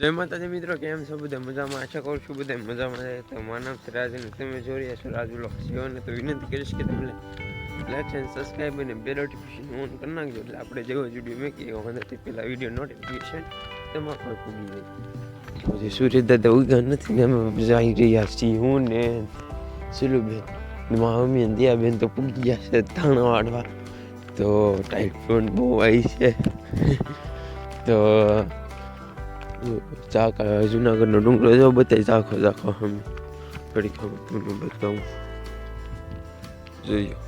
જય માતાજી મિત્રો, કેમ છો બધા? મજામાં? આશા કરું છું બધા મજામાં છે. તો છે અને તમે જોઈ રહ્યા છો રાજુ જીવનને તો વિનંતી કરીશ કે તમને લાઈક અને સબસ્ક્રાઈબ અને બે નોટિફિકેશન ઓન કરી નાખજો. એટલે આપણે જેવો વીડિયો મેકીએ એમાંથી પહેલાં વીડિયો નોટિફિકેશન તેમાં પણ પૂગી જાય. તો જે સૂર્ય દાદા ઉગા નથી ને અમે જઈ રહ્યા છીએ હું ને સિલુબેન. બેન મારા મમ્મી અને દિયાબેન તો પૂગી ગયા છે ધાણા વાળવા તો ટાઈટ ફોન બહુ આવી છે. તો ચાક, જુનાગઢનો ડુંગરો, જો બતાવી ચાખો ચાખો અમે ઘડી ખબર તમને બતાવું. જોયો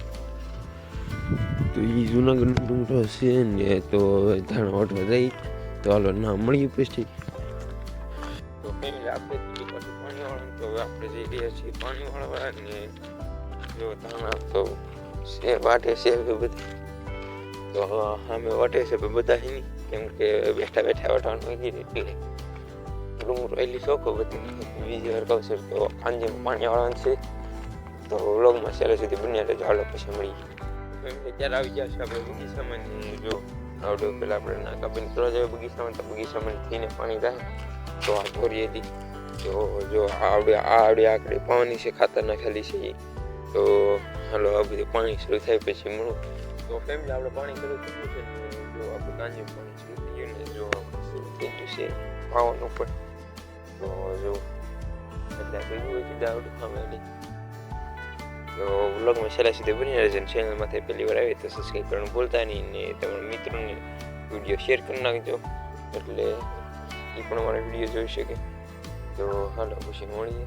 તો એ જુનાગઢનો ડુંગરો છે ને, તો ધાણા વાટવા જઈ તો હાલો, ના, મળીએ પછી. તો આપણે થોડીક પાણી તો આપણે જઈ રહ્યા છીએ પાણી વાળવા ને, જો ધાણા તો છે, વાટે છે બધા. તો અમે વાટે છે બધા નહીં. કેમ કે બેઠા બેઠા વાટવાનું હોય એટલે રૂમ રહેલી શોખો બધી. બીજી વાર કહું છું તો સાંજે પાણી વાળવાનું છે. તો વ્લોગમાં છેલ્લે સુધી બન્યા રહેજો. હાલો પછી ફેમિલી ત્યારે આવી ગયા આપણે બગીચામાં જો આવડે પેલા આપણે ના કાપીને કરવા જાય બગીચામાં તો બગીચામાં થઈને પાણી થાય તો આ ધોરી હતી તો જો આવડે આ આવડે આકડી પાવાની છે, ખાતર નાખેલી છે. તો હાલો આ બધું પાણી શરૂ થાય પછી મળું. તો ફેમિલી આપણે પાણી શરૂ થયું છે? જો આપણે કાંજે પાણી શરૂ થઈ ને જો શરૂ થઈ ગયું છે પાવાનું પણ. તો જો એટલે ભેગું હોય સીધા આવડું ખાવાની તો વ્લોગમાં છેલ્લા સુધી બની રહેશે અને ચેનલમાંથી પહેલી વાર આવી તો સબસ્ક્રાઈબ કરવાનું ભૂલતા નહીં ને તમારા મિત્રોને વીડિયો શેર કરી નાખજો. એટલે એ પણ અમારા વીડિયો જોઈ શકે. તો હાલો, પછી મળીએ.